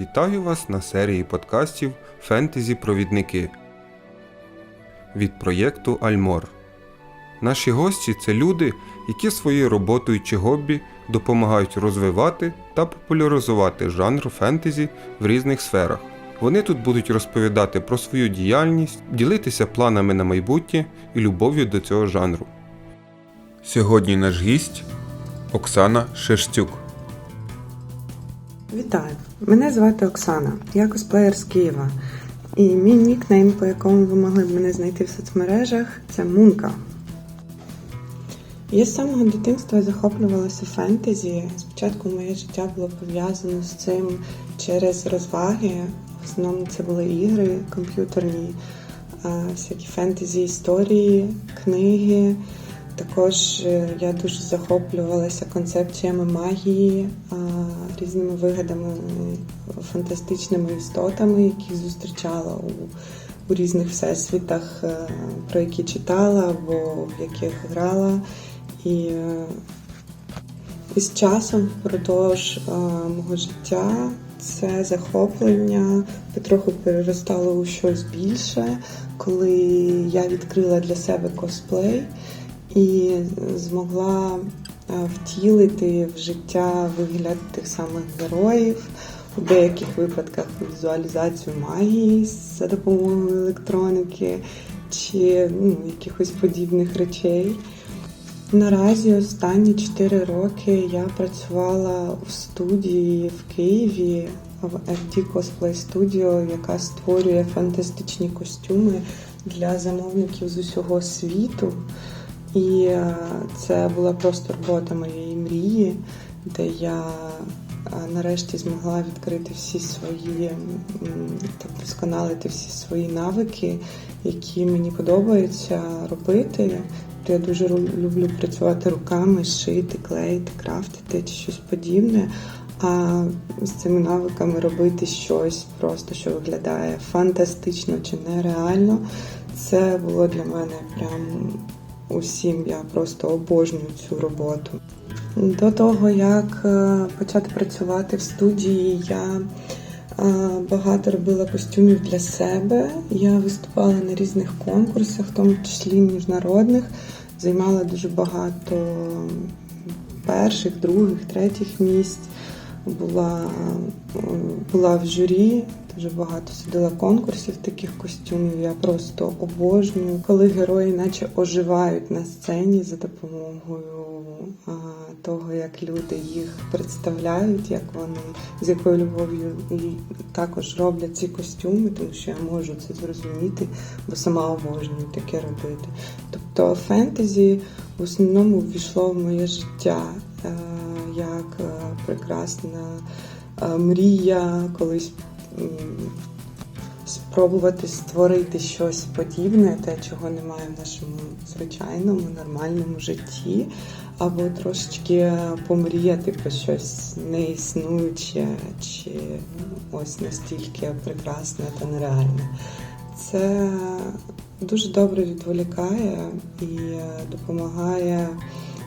Вітаю вас на серії подкастів Фентезі-провідники від проєкту Альмор. Наші гості це люди, які своєю роботою чи хобі допомагають розвивати та популяризувати жанр фентезі в різних сферах. Вони тут будуть розповідати про свою діяльність, ділитися планами на майбутнє і любов'ю до цього жанру. Сьогодні наш гість Оксана Шерстюк. Вітаю! Мене звати Оксана, я косплеєр з Києва. І мій нікнейм, по якому ви могли б мене знайти в соцмережах, це Мунка. Я з самого дитинства захоплювалася фентезі. Спочатку моє життя було пов'язано з цим через розваги. В основному це були ігри комп'ютерні, всякі фентезі історії, книги. Також е, я дуже захоплювалася концепціями магії, різними вигадами, фантастичними істотами, яких зустрічала у, у різних всесвітах, е, про які читала або в яких грала. І, е, і з часом впродовж е, мого життя це захоплення потроху переростало у щось більше, коли я відкрила для себе косплей і змогла е, втілити в життя вигляд тих самих героїв, у деяких випадках візуалізацію магії за допомогою електроніки чи ну, якихось подібних речей. Наразі останні 4 роки я працювала в студії в Києві в FD Cosplay Studio, яка створює фантастичні костюми для замовників з усього світу. І е, це була просто робота моєї мрії, де я е, нарешті змогла відкрити всі свої та вдосконалити всі свої навики, які мені подобається робити. Я дуже люблю працювати руками, шити, клеїти, крафтити чи щось подібне. А з цими навиками робити щось просто, що виглядає фантастично чи нереально. Це було для мене прям усім. Я просто обожнюю цю роботу. До того, як е, почати працювати в студії, я е, багато робила костюмів для себе. Я виступала на різних конкурсах, в тому числі міжнародних, займала дуже багато перших, других, третіх місць. Була, була в журі, дуже багато сидила конкурсів таких костюмів. Я просто обожнюю, коли герої наче оживають на сцені за допомогою того, як люди їх представляють, як вони з якою любов'ю також роблять ці костюми, тому що я можу це зрозуміти, бо сама обожнюю таке робити. Тобто фентезі в основному ввійшло в моє життя як е, прекрасна е, мрія колись спробувати створити щось подібне, те, чого немає в нашому звичайному нормальному житті, або трошечки помріяти про щось неіснуюче чи ну, ось настільки прекрасне та нереальне. Це дуже добре відволікає і допомагає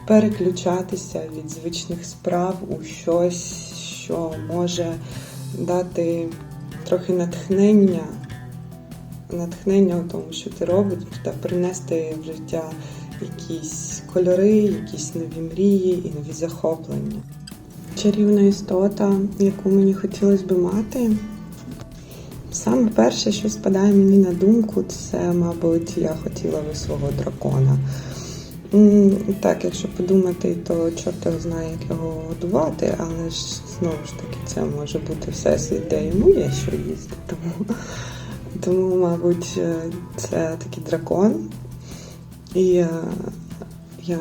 переключатися від звичних справ у щось, що може дати трохи натхнення, натхнення у тому, що ти робиш, та принести в життя якісь кольори, якісь нові мрії і нові захоплення. Чарівна істота, яку мені хотілося би мати. Саме перше, що спадає мені на думку, це, мабуть, я хотіла би свого дракона. Так, якщо подумати, то чорт його знає, як його годувати, але ж знову ж таки це може бути всесвіт, де йому є що їсти. Тому, тому мабуть, е, це такий дракон. І е, я,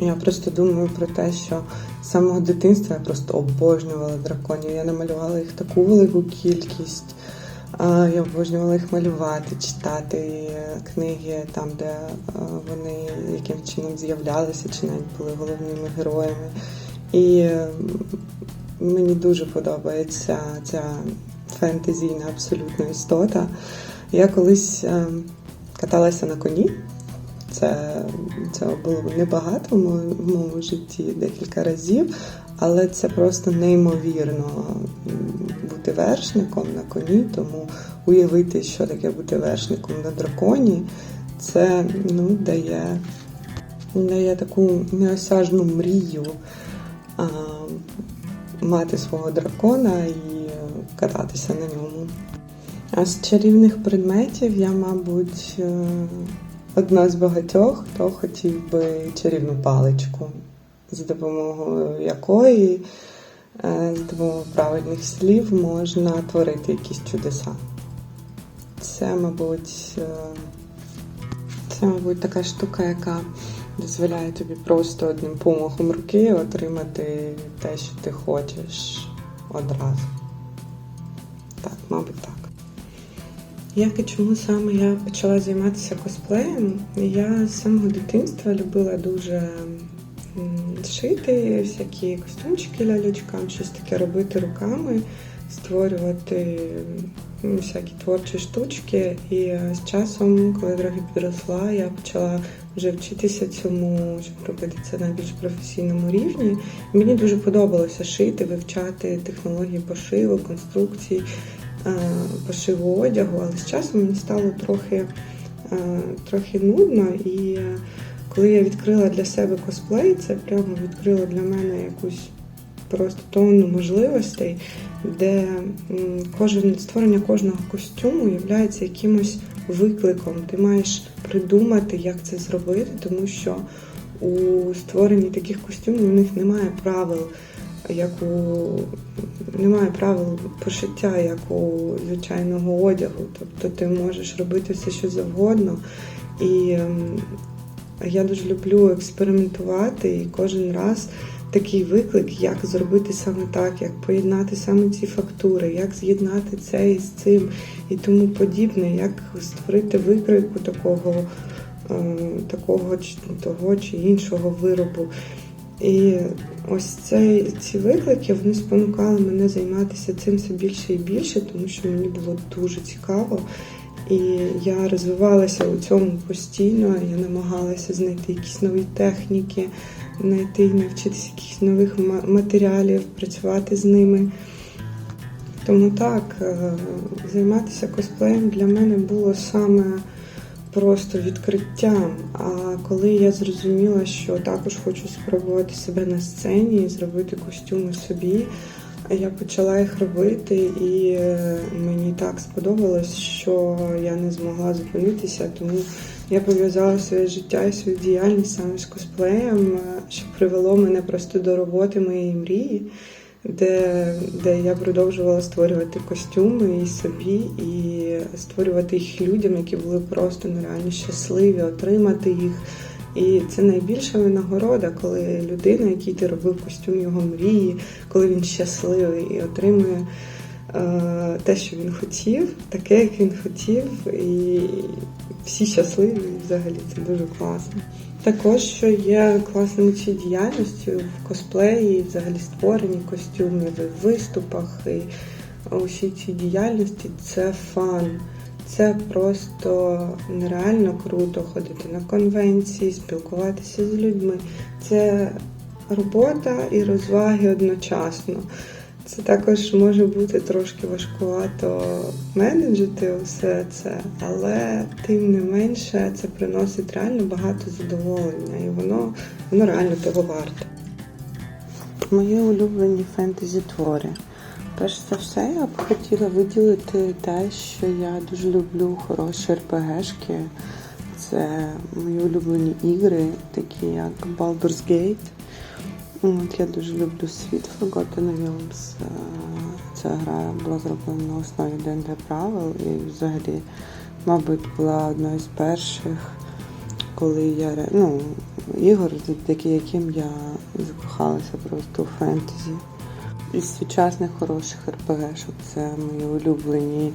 я просто думаю про те, що з самого дитинства я просто обожнювала драконів. Я намалювала їх таку велику кількість. Я обожнювала їх малювати, читати е, книги там, де е, вони яким чином з'являлися, чи навіть були головними героями. І мені дуже подобається ця фентезійна абсолютно істота. Я колись е, каталася на коні. Це, це було небагато в моєму, житті декілька разів, але це просто неймовірно бути вершником на коні, тому уявити, що таке бути вершником на драконі, це ну, дає, дає таку неосяжну мрію а, мати свого дракона і кататися на ньому. А з чарівних предметів я, мабуть, е, одна з багатьох, хто хотів би чарівну паличку, за допомогою якої е, з допомогою правильних слів можна творити якісь чудеса. Це, мабуть, е, це, мабуть, така штука, яка дозволяє тобі просто одним помахом руки отримати те, що ти хочеш одразу. Так, мабуть, так. Як і чому саме я почала займатися косплеєм? Я з самого дитинства любила дуже шити всякі костюмчики лялючкам, щось таке робити руками, створювати всякі творчі штучки. І е, з часом, коли трохи підросла, я почала вже вчитися цьому, щоб робити це на більш професійному рівні. Мені дуже подобалося шити, вивчати технології пошиву, конструкцій пошиву одягу, але з часом мені стало трохи, е, трохи нудно. І е, коли я відкрила для себе косплей, це прямо відкрило для мене якусь просто тонну можливостей, де кожен створення кожного костюму є якимось викликом. Ти маєш придумати, як це зробити, тому що у створенні таких костюмів у них немає правил як у немає правил пошиття, як у звичайного одягу. Тобто ти можеш робити все, що завгодно. І ем, я дуже люблю експериментувати і кожен раз такий виклик, як зробити саме так, як поєднати саме ці фактури, як з'єднати це із цим і тому подібне, як створити викрику такого, е, такого того чи іншого виробу. І ось цей, ці виклики вони спонукали мене займатися цим все більше і більше, тому що мені було дуже цікаво. І я розвивалася у цьому постійно. Я намагалася знайти якісь нові техніки, знайти і навчитися якихось нових матеріалів, працювати з ними. Тому так, е, займатися косплеєм для мене було саме просто відкриттям. А коли я зрозуміла, що також хочу спробувати себе на сцені і зробити костюми собі, я почала їх робити, і е, мені так сподобалось, що я не змогла зупинитися, тому я пов'язала своє життя і свою діяльність саме з косплеєм, е, що привело мене просто до роботи моєї мрії. Де, де я продовжувала створювати костюми і собі, і створювати їх людям, які були просто нереально щасливі, отримати їх. І це найбільша винагорода, коли людина, якій ти робив костюм його мрії, коли він щасливий і отримує е, те, що він хотів, таке, як він хотів, і всі щасливі, і взагалі це дуже класно. Також, що є класним у цій діяльності в косплеї, взагалі створенні костюмів, і виступах і усій цій діяльності це фан. Це просто нереально круто ходити на конвенції, спілкуватися з людьми. Це робота і розваги одночасно. Це також може бути трошки важкувато менеджити усе це, але тим не менше це приносить реально багато задоволення, і воно, воно реально того варте. Мої улюблені фентезі твори. Перш за все, я б хотіла виділити те, що я дуже люблю хороші РПГшки. Це мої улюблені ігри, такі як Baldur's Gate. От, я дуже люблю світ Forgotten Realms. Ця гра була зроблена на основі ДНД правил і взагалі, мабуть, була одною з перших, коли я ну, ігор, завдяки яким я закохалася просто у фентезі. Із сучасних хороших РПГшок це мої улюблені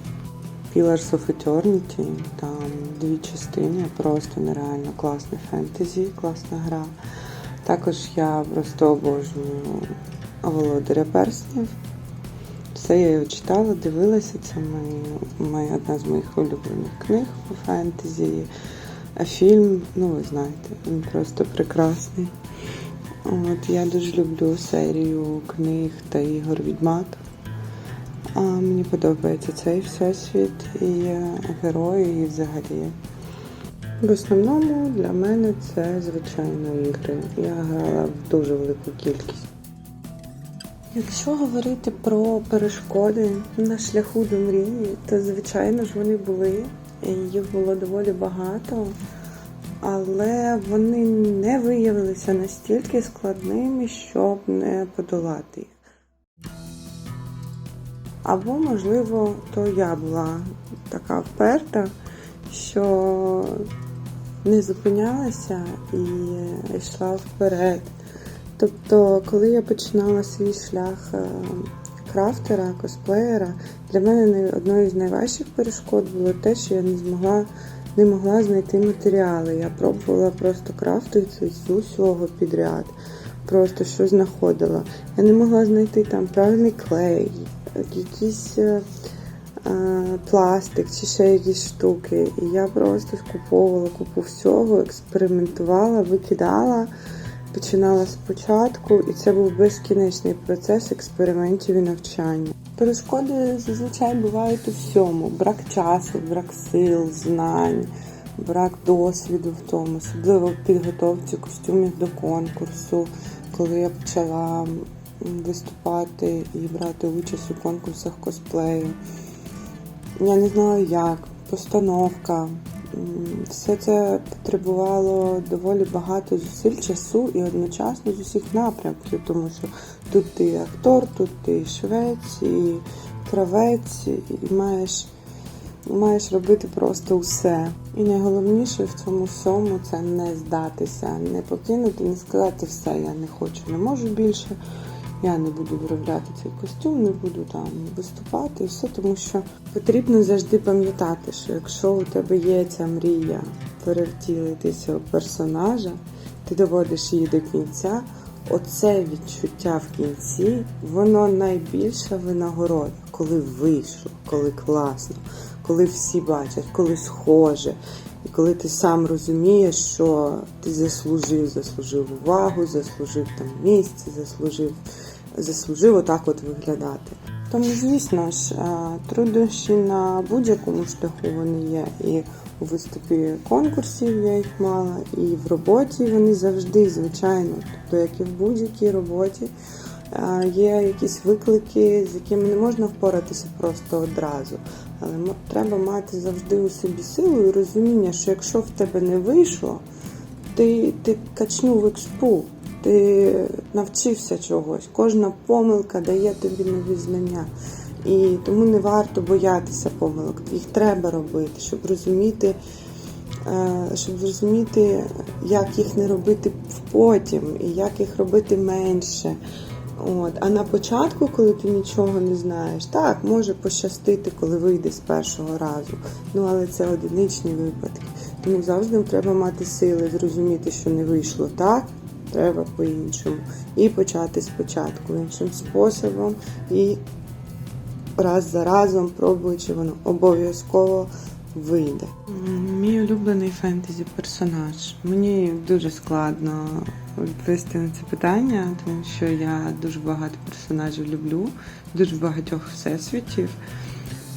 Pillars of Eternity. Там дві частини, просто нереально класне фентезі, класна гра. Також я просто обожнюю Володаря перснів. Все я його читала, дивилася. Це мої, моя одна з моїх улюблених книг по фентезі. А фільм, ну ви знаєте, він просто прекрасний. От я дуже люблю серію книг та ігор Відьмак. А, мені подобається цей всесвіт і герої, і взагалі. В основному для мене це звичайно ігри. Я грала в дуже велику кількість. Якщо говорити про перешкоди на шляху до мрії, то звичайно ж вони були. Їх було доволі багато, але вони не виявилися настільки складними, щоб не подолати їх. Або, можливо, то я була така вперта, що не зупинялася і йшла вперед. Тобто, коли я починала свій шлях е, крафтера, косплеєра, для мене одною з найважчих перешкод було те, що я не змогла не могла знайти матеріали. Я пробувала просто крафтити з усього підряд. Просто що знаходила. Я не могла знайти там правильний клей, якийсь е, е, пластик чи ще якісь штуки. І я просто скуповувала купу всього, експериментувала, викидала, починала спочатку, і це був безкінечний процес експериментів і навчання. Перешкоди зазвичай бувають у всьому: брак часу, брак сил, знань, брак досвіду в тому, особливо в підготовці костюмів до конкурсу, коли я почала виступати і брати участь у конкурсах косплею. Я не знала як, постановка. Все це потребувало доволі багато зусиль, часу і одночасно з усіх напрямків, тому що тут ти актор, тут ти швець, і кравець, і маєш, маєш робити просто усе. І найголовніше в цьому всьому це не здатися, не покинути, не сказати все, я не хочу, не можу більше. Я не буду виробляти цей костюм, не буду там виступати все, тому що потрібно завжди пам'ятати, що якщо у тебе є ця мрія перевтілитися у персонажа, ти доводиш її до кінця. Оце відчуття в кінці, воно найбільша винагорода, коли вийшло, коли класно, коли всі бачать, коли схоже, і коли ти сам розумієш, що ти заслужив, заслужив увагу, заслужив там місце, заслужив, заслужив отак от виглядати. Тому, звісно ж, е, труднощі на будь-якому шляху вони є. І у виступі конкурсів я їх мала, і в роботі вони завжди, звичайно, тобто, як і в будь-якій роботі, е, є якісь виклики, з якими не можна впоратися просто одразу. Але треба мати завжди у собі силу і розуміння, що якщо в тебе не вийшло, ти, ти качнув експу, ти навчився чогось. Кожна помилка дає тобі нові знання. І тому не варто боятися помилок. Їх треба робити, щоб розуміти, е, щоб зрозуміти, як їх не робити потім, і як їх робити менше. От. А на початку, коли ти нічого не знаєш, так, може пощастити, коли вийде з першого разу. Ну, але це одиничні випадки. Тому завжди треба мати сили зрозуміти, що не вийшло так, треба по-іншому. І почати спочатку іншим способом. І раз за разом, пробуючи, воно обов'язково вийде. Мій улюблений фентезі персонаж. Мені дуже складно відповісти на це питання, тому що я дуже багато персонажів люблю, дуже багатьох всесвітів.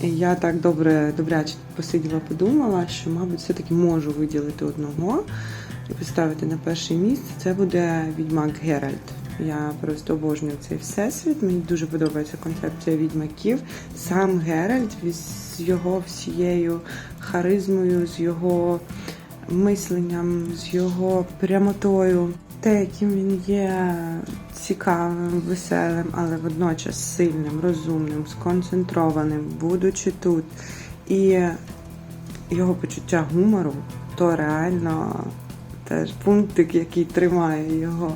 Я так добре, добряче посиділа, подумала, що, мабуть, все-таки можу виділити одного і поставити на перше місце. Це буде відьмак Геральт. Я просто обожнюю цей всесвіт. Мені дуже подобається концепція відьмаків. Сам Геральт з його всією харизмою, з його мисленням, з його прямотою. Те, яким він є цікавим, веселим, але водночас сильним, розумним, сконцентрованим, будучи тут. І його почуття гумору то реально теж пунктик, який тримає його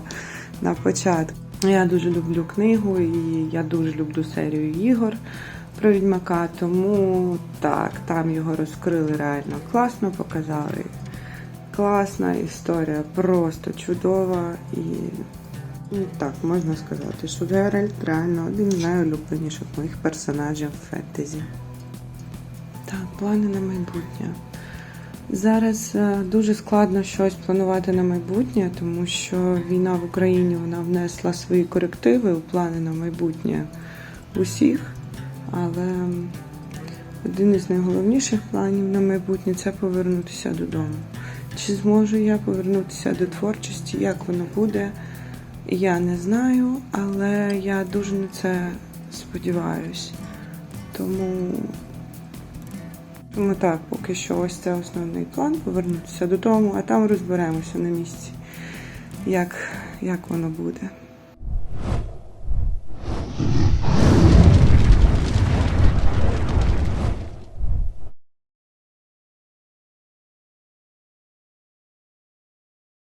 на початку. Я дуже люблю книгу і я дуже люблю серію ігор про відьмака, тому так, там його розкрили реально класно, показали. Класна історія, просто чудова і ну, так можна сказати, що Геральт реально один з найулюбленіших моїх персонажів в фентезі. Так, плани на майбутнє. Зараз е, дуже складно щось планувати на майбутнє, тому що війна в Україні вона внесла свої корективи у плани на майбутнє усіх. Але один із найголовніших планів на майбутнє це повернутися додому. Чи зможу я повернутися до творчості, як воно буде, я не знаю, але я дуже на це сподіваюсь. Тому, тому так, поки що ось це основний план повернутися додому, а там розберемося на місці, як, як воно буде.